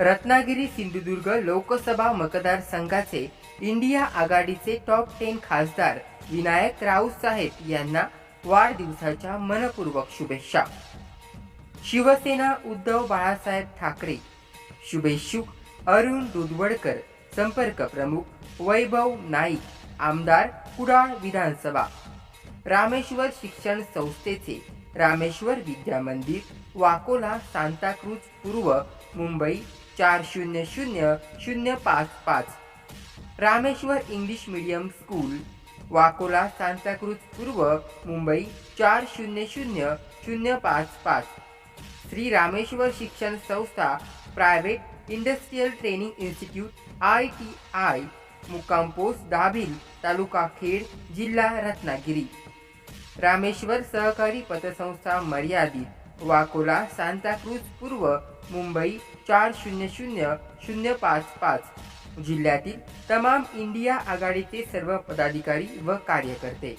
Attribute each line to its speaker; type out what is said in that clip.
Speaker 1: रत्नागिरी सिंधुदुर्ग लोकसभा मतदारसंघाचे इंडिया आघाडीचे top ten खासदार विनायक राऊत साहेब यांना वाढदिवसाच्या मनपूर्वक शुभेच्छा. शिवसेना उद्धव बाळासाहेब ठाकरे शुभेच्छुक अरुण दुधवडकर संपर्क प्रमुख वैभव नाईक आमदार कुडाळ विधानसभा रामेश्वर शिक्षण संस्थेचे रामेश्वर विद्या मंदिर वाकोला सांताक्रूज पूर्व मुंबई चार शून्य शून्य शून्य पाच पाच. Rameshwar English medium school Vakola Santacruz पूर्व मुंबई चार शून्य शून्य शून्य पाच पाच. श्री रामेश्वर शिक्षण संस्था private industrial training institute I T I मुक्काम पोस्ट दाभिल तालुका खेड जिल्हा रत्नागिरी. रामेश्वर सहकारी पतसंस्था मर्यादित. वाकोला सांताक्रूज पूर्व मुंबई चार शून्य शून्य शून्य पाच पाच. जिल्ह्यातील तमाम इंडिया आघाडीचे सर्व पदाधिकारी व कार्यकर्ते.